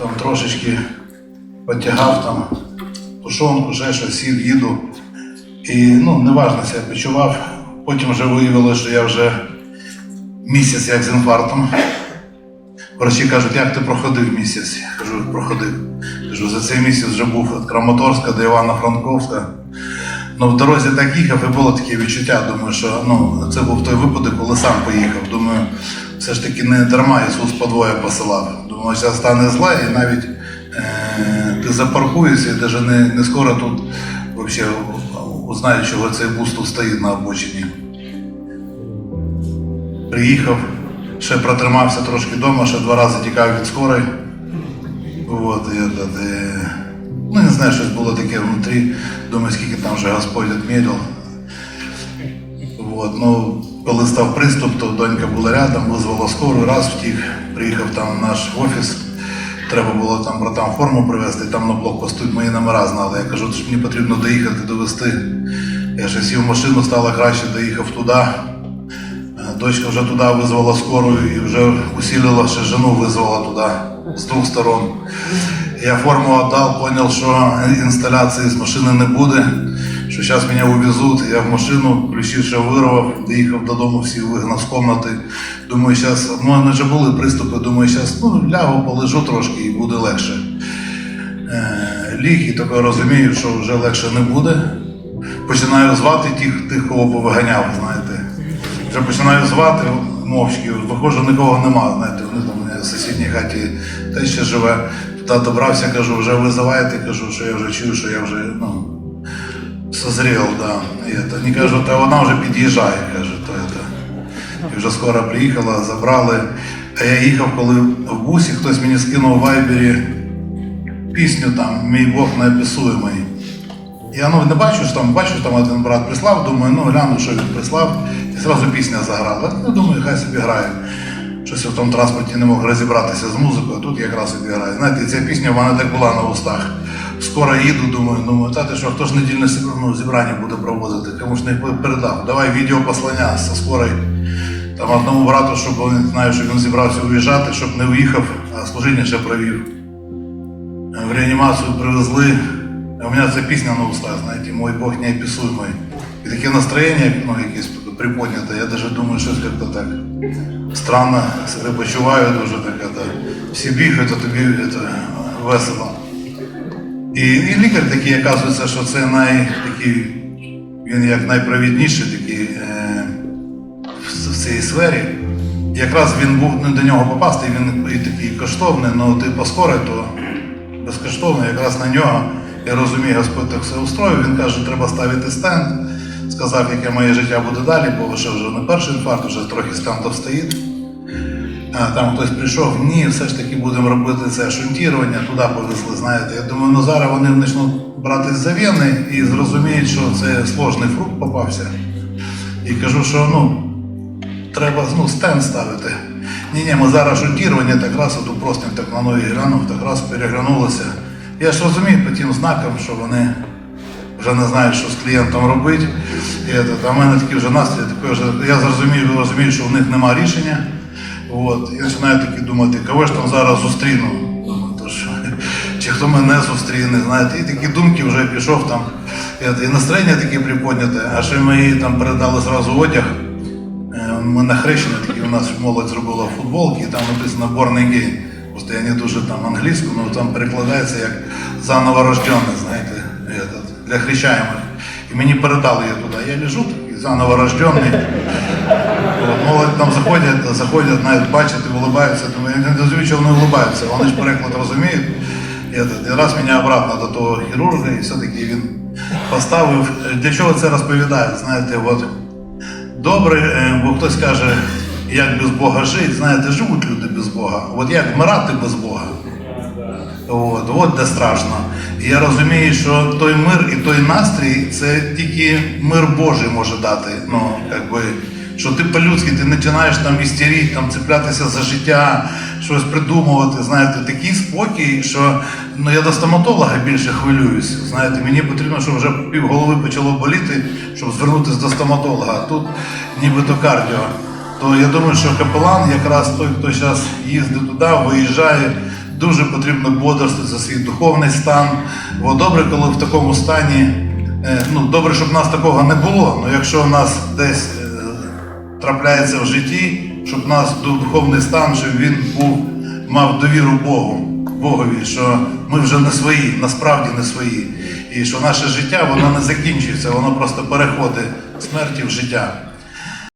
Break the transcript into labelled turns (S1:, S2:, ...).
S1: там трошечки потягав там тушонку, ще щось, сів, їду. І ну, неважно себе почував. Потім вже виявилося, що я вже місяць як з інфарктом. Врачі кажуть, як ти проходив місяць? Кажу, проходив. Кажу, за цей місяць вже був від Краматорська до Івано-Франковська. Ну, в дорозі так їхав і було таке відчуття. Думаю, що ну, це був той випадок, коли сам поїхав. Думаю, все ж таки не дарма Ісус подвоє посилав. Зараз стане зле, і навіть е, ти запаркуєшся, і навіть не, не скоро тут узнають, чого цей бус стоїть на обочині. Приїхав, ще протримався трошки вдома, ще два рази тікав від скорої. Вот, і, і, ну, не знаю, щось було таке внутрі. Думаю, скільки там вже Господь відміряв. Вот, ну, коли став приступ, то донька була рядом, визвала скору, раз втік, приїхав там в наш офіс. Треба було там братам форму привезти, там на блокпосту мої номера знали. Я кажу, що мені потрібно доїхати, довести. Я ще сів машину, стало краще, доїхав туди. Е, Дочка вже туди визвала скору і вже усилила, ще жену визвала туди з двох сторон. Я форму віддав, зрозумів, що інсталяції з машини не буде, що зараз мене увезуть. Я в машину, ключі вирвав, доїхав додому, всі вигнав з кімнати. Думаю, зараз, в мене вже були приступи, думаю, зараз ну, лягу, полежу трошки і буде легше. Ліг і таке розумію, що вже легше не буде. Починаю звати тих, тих, кого повиганяв, знаєте. Вже починаю звати мовчки, виходжу, нікого нема, знаєте, вони там в сусідній хаті те ще живе. Туди добрався, кажу, вже визиваєте, кажу, що я вже чую, що я вже ну, созрів, да. І це. Вони кажуть, а вона вже під'їжджає, каже, то це. І вже скоро приїхала, забрали. А я їхав, коли в бусі хтось мені скинув в вайбері пісню там Мій Бог неописуємий. Я ну, не бачу, що там, бачу, що там один брат прислав, думаю, ну гляну, що він прислав, і зразу пісня заграла. Ну, думаю, хай собі грає. Щось в тому транспорті не мог розібратися з музикою, а тут якраз собі грає. Знаєте, ця пісня в мене так була на устах Скоро їду, думаю, думаю, та ти що, хто ж недільне зібр- ну, зібрання буде проводити, кому ж не передав. Давай відеопослання зі скорої. Там одному брату, щоб він знаю, що він зібрався уїжджати, щоб не уїхав, а служіння ще провів. В реанімацію привезли. А у мене ця пісня на устах, знаєте, мой Бог неописуемый. І таке настроєння, ну, якесь приподняте, я даже думаю, щось як-то так странно себе почуваю, дуже так это, всі бігають, а тобі это, весело. І, і лікар такий, оказується, що це най, такий, він як найпровідніший такий е, в, цій сфері. Якраз він був не до нього попасти, він і такий коштовний, але ти поскори, то безкоштовно, якраз на нього, я розумію, Господь так все устроїв. Він каже, треба ставити стенд. Сказав, яке моє життя буде далі, бо ще вже не перший інфаркт, вже трохи стендов стоїть. Там хтось прийшов, ні, все ж таки будемо робити це шунтірування, туди повезли, знаєте. Я думаю, ну зараз вони почнуть брати за вени і зрозуміють, що це сложний фрукт попався. І кажу, що ну, треба ну, стенд ставити. Ні, ні, ми зараз шунтірування, так раз оту простим так на ноги глянув, так раз переглянулися. Я ж розумію по тим знакам, що вони вже не знають, що з клієнтом робити. І а в мене такий вже настрій, такий вже, я зрозумів, розумію, що в них немає рішення. От, і починаю таки думати, кого ж там зараз зустріну. Чи хто мене зустріне, знаєте, і такі думки вже пішов там. І, настроєння таке приподняте, а ще мені там передали зразу одяг. Е, Ми на хрещення такі у нас молодь зробила футболки, і там написано Born Again. Просто я не дуже там англійську, але там перекладається як заново рождений, знаєте, для хрещаємих. І мені передали її туди. Я лежу такий заново рождений. Молодь там заходять, заходять, навіть бачать і улибаються. Думаю, не розумію, чого вони улибаються. Вони ж переклад розуміють. І, раз мене обратно до того хірурга, і все-таки він поставив. Для чого це розповідає? Знаєте, от добре, е, бо хтось каже, як без Бога жити, знаєте, живуть люди без Бога. От як вмирати без Бога. От, от де страшно. І я розумію, що той мир і той настрій це тільки мир Божий може дати. Ну, якби, що ти по-людськи ти починаєш там істерити, там цеплятися за життя, щось придумувати. Знаєте, такий спокій, що ну, я до стоматолога більше хвилююсь. Знаєте, мені потрібно, щоб вже пів голови почало боліти, щоб звернутися до стоматолога. А тут нібито кардіо. То я думаю, що капелан якраз той, хто зараз їздить туди, виїжджає дуже потрібно бодрствувати за свій духовний стан. Бо добре, коли в такому стані, е, ну добре, щоб в нас такого не було. але якщо у нас десь трапляється в житті, щоб ду- духовний стан, щоб він був, мав довіру Богу, Богові, що ми вже не свої, насправді не свої. І що наше життя воно не закінчується, воно просто переходить смерті в життя.